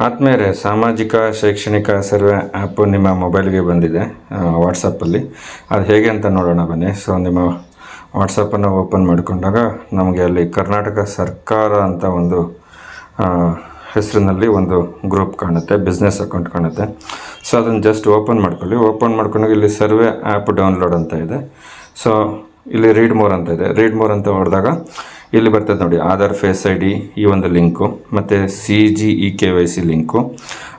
ಆತ್ಮೇಲೆ ಸಾಮಾಜಿಕ, ಶೈಕ್ಷಣಿಕ survey app ನಿಮ್ಮ ಮೊಬೈಲ್ಗೆ ಬಂದಿದೆ ವಾಟ್ಸಪ್ಪಲ್ಲಿ. ಅದು ಹೇಗೆ ಅಂತ ನೋಡೋಣ ಬನ್ನಿ. ಸೊ, ನಿಮ್ಮ ವಾಟ್ಸಪ್ಪನ್ನು ಓಪನ್ ಮಾಡಿಕೊಂಡಾಗ ನಮಗೆ ಅಲ್ಲಿ ಕರ್ನಾಟಕ ಸರ್ಕಾರ ಅಂತ ಒಂದು ಹೆಸರಿನಲ್ಲಿ ಒಂದು ಗ್ರೂಪ್ ಕಾಣುತ್ತೆ, ಬಿಸ್ನೆಸ್ ಅಕೌಂಟ್ ಕಾಣುತ್ತೆ. ಸೊ, ಅದನ್ನು ಜಸ್ಟ್ ಓಪನ್ ಮಾಡ್ಕೊಳ್ಳಿ. ಓಪನ್ ಮಾಡ್ಕೊಂಡಾಗ ಇಲ್ಲಿ ಸರ್ವೆ ಆ್ಯಪ್ ಡೌನ್ಲೋಡ್ ಅಂತ ಇದೆ. ಸೊ, ಇಲ್ಲಿ ರೀಡ್ ಮೋರ್ ಅಂತ ಇದೆ. ರೀಡ್ ಮೋರ್ ಅಂತ ಹೊಡೆದಾಗ ಇಲ್ಲಿ ಬರ್ತದೆ ನೋಡಿ, ಆಧಾರ್ ಫೇಸ್ ಐ ಡಿ ಈ ಒಂದು ಲಿಂಕು ಮತ್ತು C G E K Y C link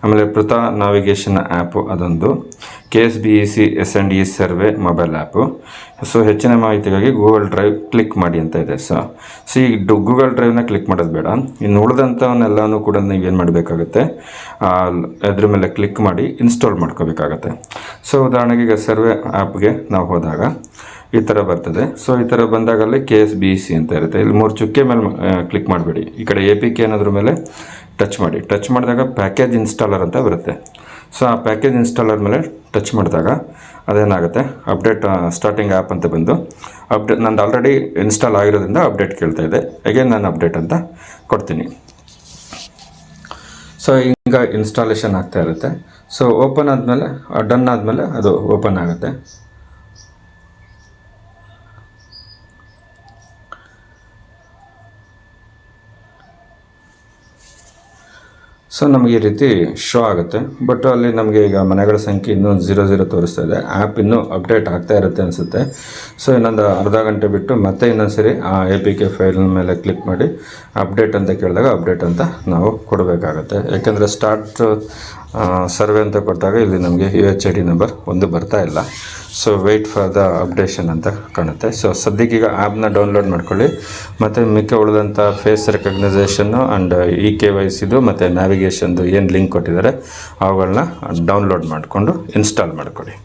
ಆಮೇಲೆ ಪೃಥಾ ನಾವಿಗೇಷನ್ ಆ್ಯಪು ಅದೊಂದು K S B E C S and E survey mobile app so ಹೆಚ್ಚಿನ ಮಾಹಿತಿಗಾಗಿ ಗೂಗಲ್ ಡ್ರೈವ್ ಕ್ಲಿಕ್ ಮಾಡಿ ಅಂತ ಇದೆ ಸೊ ಸೊ ಈ ಗೂಗಲ್ ಡ್ರೈವ್ನ ಕ್ಲಿಕ್ ಮಾಡೋದು ಬೇಡ. ಇನ್ನು ಉಳಿದಂಥವನ್ನೆಲ್ಲನೂ ಕೂಡ ನೀವೇನು ಮಾಡಬೇಕಾಗುತ್ತೆ ಅದ್ರ ಮೇಲೆ ಕ್ಲಿಕ್ ಮಾಡಿ ಇನ್ಸ್ಟಾಲ್ ಮಾಡ್ಕೋಬೇಕಾಗತ್ತೆ. ಸೊ ಉದಾಹರಣೆಗೆ ಈಗ ಸರ್ವೆ ಆ್ಯಪ್ಗೆ ನಾವು ಹೋದಾಗ ಈ ಥರ ಬರ್ತದೆ. ಸೊ ಈ ಥರ ಬಂದಾಗ ಅಲ್ಲಿ ಕೆ ಎಸ್ ಬಿ ಸಿ ಅಂತ ಇರುತ್ತೆ. ಇಲ್ಲಿ ಮೂರು ಚುಕ್ಕೆ ಮೇಲೆ ಕ್ಲಿಕ್ ಮಾಡಬೇಡಿ. ಈ ಕಡೆ ಎ ಪಿ ಕೆ ಅನ್ನೋದ್ರ ಮೇಲೆ ಟಚ್ ಮಾಡಿ. ಟಚ್ ಮಾಡಿದಾಗ ಪ್ಯಾಕೇಜ್ ಇನ್ಸ್ಟಾಲರ್ ಅಂತ ಬರುತ್ತೆ. ಸೊ ಆ ಪ್ಯಾಕೇಜ್ ಇನ್ಸ್ಟಾಲರ್ ಮೇಲೆ ಟಚ್ ಮಾಡಿದಾಗ ಅದೇನಾಗುತ್ತೆ? ಅಪ್ಡೇಟ್ ಸ್ಟಾರ್ಟಿಂಗ್ ಆ್ಯಪ್ ಅಂತ ಬಂದು ಅಪ್ಡೇಟ್ ನಂದು ಆಲ್ರೆಡಿ ಇನ್ಸ್ಟಾಲ್ ಆಗಿರೋದ್ರಿಂದ ಅಪ್ಡೇಟ್ ಕೇಳ್ತಾ ಇದೆ. ಅಗೇನ್ ನಾನು ಅಪ್ಡೇಟ್ ಅಂತ ಕೊಡ್ತೀನಿ. ಸೊ ಈಗ ಇನ್ಸ್ಟಾಲೇಷನ್ ಆಗ್ತಾ ಇರುತ್ತೆ. ಸೊ ಓಪನ್ ಆದಮೇಲೆ ಡನ್ ಆದಮೇಲೆ ಅದು ಓಪನ್ ಆಗುತ್ತೆ. ಸೊ ನಮಗೆ ಈ ರೀತಿ ಶೋ ಆಗುತ್ತೆ. ಬಟ್ ಅಲ್ಲಿ ನಮಗೆ ಈಗ ಮನೆಗಳ ಸಂಖ್ಯೆ ಇನ್ನೂ ಝೀರೋ ಝೀರೋ ತೋರಿಸ್ತಾ ಇದೆ. ಆ್ಯಪ್ ಇನ್ನೂ ಅಪ್ಡೇಟ್ ಆಗ್ತಾ ಇರುತ್ತೆ ಅನಿಸುತ್ತೆ. ಸೊ ಇನ್ನೊಂದು ಅರ್ಧ ಗಂಟೆ ಬಿಟ್ಟು ಮತ್ತೆ ಇನ್ನೊಂದು ಸರಿ ಆ ಎ ಪಿ ಕೆ ಫೈಲ್ ಮೇಲೆ ಕ್ಲಿಕ್ ಮಾಡಿ ಅಪ್ಡೇಟ್ ಅಂತ ಕೇಳಿದಾಗ ಅಪ್ಡೇಟ್ ಅಂತ ನಾವು ಕೊಡಬೇಕಾಗತ್ತೆ. ಯಾಕೆಂದರೆ ಸ್ಟಾರ್ಟ್ ಸರ್ವೆ ಅಂತ ಕೊಟ್ಟಾಗ ಇಲ್ಲಿ ನಮಗೆ U H I D number ಒಂದು ಬರ್ತಾ ಇಲ್ಲ. So wait for the updation ಅಂತ ಕಾಣುತ್ತೆ. ಸೊ ಸದ್ಯಕ್ಕೆ ಈಗ ಆ್ಯಪ್ನ ಡೌನ್ಲೋಡ್ ಮಾಡ್ಕೊಳ್ಳಿ. ಮತ್ತು ಮಿಕ್ಕ ಉಳಿದಂಥ ಫೇಸ್ ರೆಕಗ್ನೈಸೇಷನ್ನು ಆ್ಯಂಡ್ ಇ ಕೆ ವೈ ಸಿದು ಮತ್ತು ನ್ಯಾವಿಗೇಷನ್ದು ಏನು ಲಿಂಕ್ ಕೊಟ್ಟಿದ್ದಾರೆ ಅವುಗಳನ್ನ ಡೌನ್ಲೋಡ್ ಮಾಡಿಕೊಂಡು ಇನ್ಸ್ಟಾಲ್ ಮಾಡ್ಕೊಳ್ಳಿ.